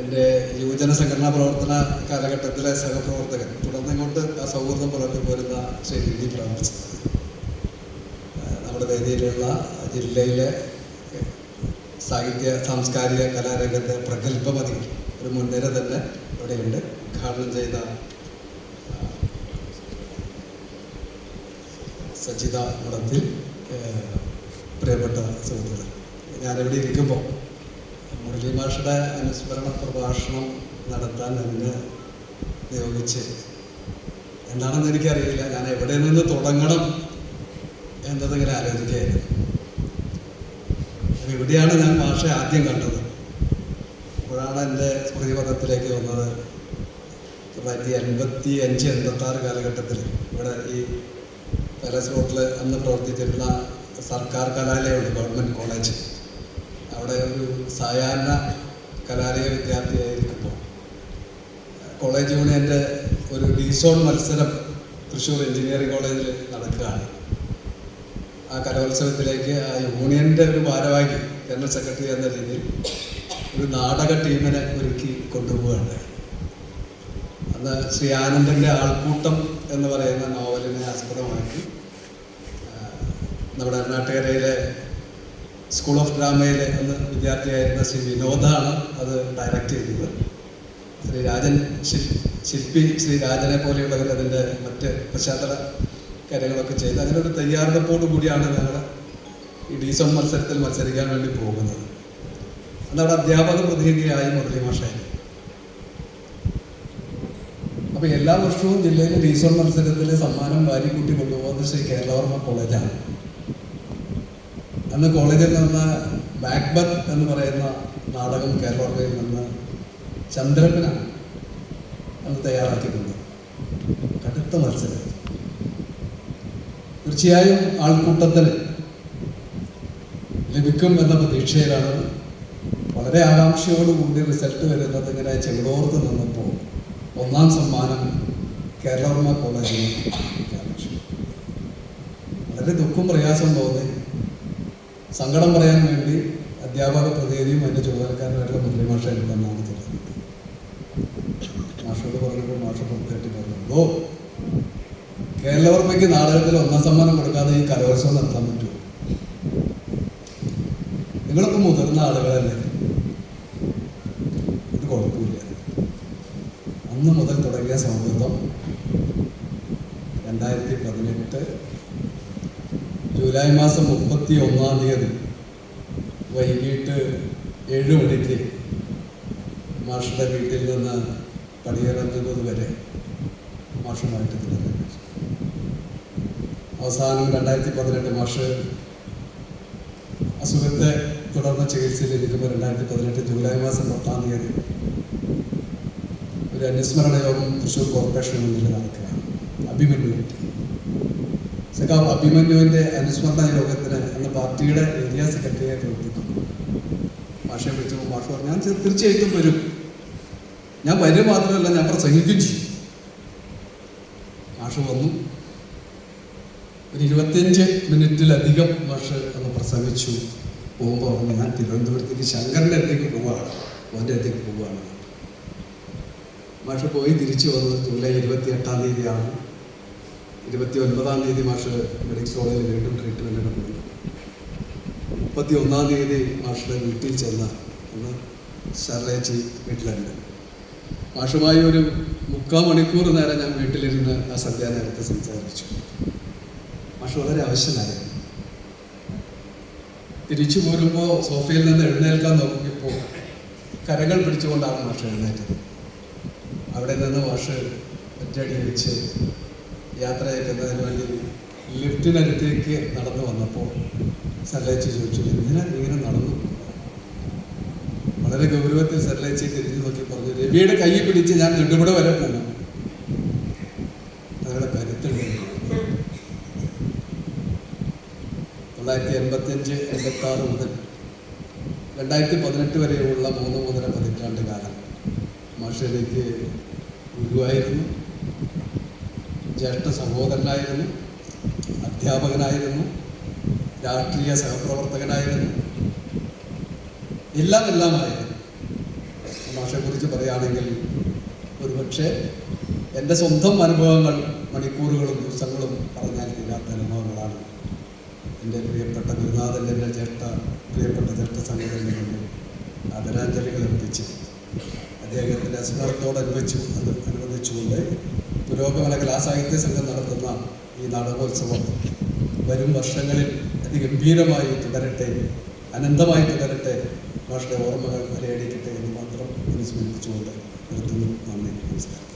എന്റെ യുവജന സംഘടനാ പ്രവർത്തന കാലഘട്ടത്തിലെ സഹപ്രവർത്തകൻ. തുടർന്ന് ഇങ്ങോട്ട് ആ സൗഹൃദം പുലർത്തി പോരുന്ന ശ്രീ രീതി ഫ്രാൻസിസ് നമ്മുടെ വേദിയിലുള്ള ജില്ലയിലെ സാഹിത്യ സാംസ്കാരിക കലാരംഗത്തെ പ്രഗത്ഭമതി ഒരു മുൻനിര തന്നെ ഇവിടെയുണ്ട്. ഉദ്ഘാടനം ചെയ്ത സജിത മഠത്തിൽ പ്രിയപ്പെട്ട സുഹൃത്തുക്കൾ. ഞാനിവിടെ ഇരിക്കുമ്പോൾ മാഷയുടെ അനുസ്മരണ പ്രഭാഷണം നടത്താൻ എന്നെ നിയോഗിച്ച്. എന്താണെന്ന് എനിക്കറിയില്ല. ഞാൻ എവിടെ നിന്ന് തുടങ്ങണം എന്നതിങ്ങനെ ആലോചിക്കുകയായിരുന്നു. ഇവിടെയാണ് ഞാൻ മാഷെ ആദ്യം കണ്ടത്. അപ്പോഴാണ് എന്റെ സ്മൃതിപഥത്തിലേക്ക് വന്നത്. തൊള്ളായിരത്തി എൺപത്തി അഞ്ച് എൺപത്തി ആറ് കാലഘട്ടത്തിൽ ഇവിടെ ഈ പാലസ് റോട്ടിൽ അന്ന് പ്രവർത്തിച്ചിരുന്ന സർക്കാർ കലാലയമുണ്ട് ഗവൺമെന്റ് കോളേജ്. അവിടെ ഒരു സായാഹ്ന കലാലയ വിദ്യാർത്ഥിയായിരിക്കുമ്പോൾ കോളേജ് യൂണിയന്റെ ഒരു ഡിസോൺ മത്സരം തൃശ്ശൂർ എഞ്ചിനീയറിംഗ് കോളേജിൽ നടക്കുകയാണ്. ആ കലോത്സവത്തിലേക്ക് ആ യൂണിയന്റെ ഒരു ഭാരവാഹി ജനറൽ സെക്രട്ടറി എന്ന രീതിയിൽ ഒരു നാടക ടീമിനെ ഒരുക്കി കൊണ്ടുപോവുകയുണ്ടായി അന്ന് ശ്രീ ആനന്ദന്റെ ആൾക്കൂട്ടം എന്ന് പറയുന്ന നോവലിനെ ആസ്പദമാക്കി നമ്മുടെ കർണാടകരയിലെ സ്കൂൾ ഓഫ് ഡ്രാമയിലെ അന്ന് വിദ്യാർത്ഥിയായിരുന്ന ശ്രീ വിനോദാണ് അത് ഡയറക്റ്റ് ചെയ്തത്. ശ്രീ രാജൻ ശില്പി ശ്രീ രാജനെ പോലെയുള്ളവർ അതിന്റെ മറ്റ് പശ്ചാത്തല കാര്യങ്ങളൊക്കെ ചെയ്ത് അങ്ങനെ ഒരു തയ്യാറെടുപ്പോട് കൂടിയാണ് ഞങ്ങൾ ഈ ഡീസോൺ മത്സരത്തിൽ മത്സരിക്കാൻ വേണ്ടി പോകുന്നത്. അതവിടെ അധ്യാപക പ്രതിനിധിയായി മുരളി മാഷായിരുന്നു. അപ്പൊ എല്ലാ വർഷവും ജില്ലയിലെ ഡീസോൺ മത്സരത്തിൽ സമ്മാനം വാരിക്കൂട്ടി കൊണ്ടുപോകുന്നത് ശ്രീ കേരളവർമ്മ കോളേജാണ്. അന്ന് കോളേജിൽ നിന്ന് ബാക്ബർ എന്ന് പറയുന്ന നാടകം കേരളത്തിൽ നിന്ന് ചന്ദ്രപ്പനാണ് അന്ന് തയ്യാറാക്കിയിട്ടുണ്ട്. കടുത്ത മത്സരം. തീർച്ചയായും ആൾക്കൂട്ടത്തിന് ലഭിക്കും എന്ന പ്രതീക്ഷയിലാണ് വളരെ ആകാംക്ഷയോടുകൂടി റിസൾട്ട് വരുന്നത് ഇങ്ങനെ ചെറുതോർത്ത് നിന്നപ്പോൾ ഒന്നാം സമ്മാനം കേരളവർമ്മ കോളേജിന് വളരെ ദുഃഖം പ്രയാസം തോന്നി. സങ്കടം പറയാൻ വേണ്ടി അധ്യാപക പ്രതിനിധിയും അതിന്റെ ചുമതലക്കാരനായിട്ടുള്ള മുരളി മാഷ എടുത്തെന്നാണ് തോന്നുന്നത് മാഷോട് പറഞ്ഞപ്പോൾ മാഷ പുറത്തേട്ട് പറഞ്ഞു കേരളവർമ്മയ്ക്ക് നാടകത്തിൽ ഒന്നാം സമ്മാനം കൊടുക്കാതെ ഈ കലോത്സവം നടത്താൻ പറ്റുമോ? നിങ്ങളൊക്കെ മുതിർന്ന ആളുകളല്ലേ. ഇത് കുഴപ്പമില്ല. അന്ന് മുതൽ തുടങ്ങിയ സൗഹൃദം രണ്ടായിരത്തി പതിനെട്ട് ജൂലൈ മാസം മുപ്പത്തി ഒന്നാം തീയതി വൈകിട്ട് ഏഴ് മണിക്ക് മാഷുടെ വീട്ടിൽ നിന്ന് പടിയിറങ്ങുന്നത് വരെ മാഷുമായിട്ട് അവസാനം രണ്ടായിരത്തി പതിനെട്ട് മാഷ് അസുഖത്തെ തുടർന്ന് ചികിത്സയിലിരിക്കുമ്പോൾ രണ്ടായിരത്തി പതിനെട്ട് ജൂലൈ മാസം പത്താം തീയതി ഒരു അനുസ്മരണ യോഗം തൃശ്ശൂർ കോർപ്പറേഷന് മുന്നിൽ നടക്കുകയാണ്. അഭിമന്യു സഖാവ് അഭിമന്യുവിന്റെ അനുസ്മരണ യോഗത്തിന് അന്ന് പാർട്ടിയുടെ ഏരിയ സെക്രട്ടറിയെ പ്രവർത്തിക്കുന്നു. മാഷെ വിളിച്ചപ്പോൾ മാഷ് പറഞ്ഞു ഞാൻ തീർ- തീർച്ചയായിട്ടും വരും. ഞാൻ വരും മാത്രമല്ല ഞാൻ പ്രസംഗിക്കും ചെയ്യും. മാഷ് വന്നു. ഒരു ഇരുപത്തിയഞ്ച് മിനിറ്റിലധികം മാഷ് അന്ന് പ്രസംഗിച്ചു. പോകുമ്പോൾ പറഞ്ഞു ഞാൻ തിരുവനന്തപുരത്തേക്ക് ശങ്കറിന്റെ അടുത്തേക്ക് പോവുകയാണ് ഓന്റെ അടുത്തേക്ക് പോവുകയാണ് മാഷ് പോയി തിരിച്ചു വന്നത് ജൂലൈ ഇരുപത്തി എട്ടാം തീയതിയാണ്. ഇരുപത്തി ഒൻപതാം തീയതി മാഷ് മെഡിക്കൽ കോളേജിൽ വീണ്ടും ട്രീറ്റ്മെന്റിന് പോയി മുപ്പത്തി ഒന്നാം തീയതി മാഷുടെ വീട്ടിൽ ചെന്ന അന്ന് സർലേച്ചി വീട്ടിലുണ്ട്. മാഷുമായി ഒരു മുക്കാൽ മണിക്കൂർ നേരം ഞാൻ വീട്ടിലിരുന്ന് ആ സന്ധ്യാനേരത്തെ സംസാരിച്ചു. മാഷ് വളരെ ആവശ്യമായിരുന്നു തിരിച്ചു പോരുമ്പോൾ സോഫയിൽ നിന്ന് എഴുന്നേൽക്കാൻ നോക്കിയപ്പോൾ കരകൾ പിടിച്ചുകൊണ്ടാണ് മാഷ് എഴുന്നേറ്റത്. അവിടെ നിന്ന് മാഷ് ഒറ്റയടി വെച്ച് യാത്ര ചെയ്യുന്നതിന് വേണ്ടി ലിഫ്റ്റിനടുത്തേക്ക് നടന്നു വന്നപ്പോൾ സരളേച്ചി ചോദിച്ചു എന്തിനാ ഇങ്ങനെ നടന്നു? വളരെ ഗൗരവത്തിൽ സരളേച്ചി തിരിഞ്ഞു നോക്കി പറഞ്ഞു രവിയുടെ കൈ പിടിച്ച് ഞാൻ നെടുമുട വരെ പോകും അയാളെ കരുത്തുണ്ട് തൊള്ളായിരത്തി എൺപത്തിയഞ്ച് എൺപത്തി ആറ് മുതൽ രണ്ടായിരത്തി പതിനെട്ട് വരെയുള്ള മൂന്ന് മൂന്നര പതിറ്റാണ്ട് കാലം മാഷയിലേക്ക് ഗുരുവായിരുന്നു ജ്യേഷ്ഠ സഹോദരനായിരുന്നു അധ്യാപകനായിരുന്നു രാഷ്ട്രീയ സഹപ്രവർത്തകനായിരുന്നു. എല്ലാം എല്ലാമായിരുന്നു മാഷെക്കുറിച്ച് പറയുകയാണെങ്കിൽ ഒരുപക്ഷെ എന്റെ സ്വന്തം അനുഭവങ്ങൾ മണിക്കൂറുകളും ദിവസങ്ങളും പറഞ്ഞാൽ തീരാത്ത അനുഭവങ്ങളാണ്. എന്റെ പ്രിയപ്പെട്ട ഗുരുനാഥന്റെ ജ്യേഷ്ഠ പ്രിയപ്പെട്ട ജ്യേഷ്ഠ സംഘടനകളുടെ ആദരാഞ്ജലികൾ അർപ്പിച്ച് അദ്ദേഹത്തിന്റെ അനുസ്മരണത്തോടനുബന്ധിച്ചു അത് അനുബന്ധിച്ചുകൊണ്ട് പുരോഗമന കലാസാഹിത്യ സംഘം നടത്തുന്ന ഈ നാടകോത്സവം വരും വർഷങ്ങളിൽ അതിഗംഭീരമായി തുടരട്ടെ അനന്തമായി തുടരട്ടെ മാഷയുടെ ഓർമ്മകൾ വരെയടിക്കട്ടെ എന്ന് മാത്രം അനുസ്മരിച്ചുകൊണ്ട് നിർത്തുന്നു. നന്ദി നമസ്കാരം.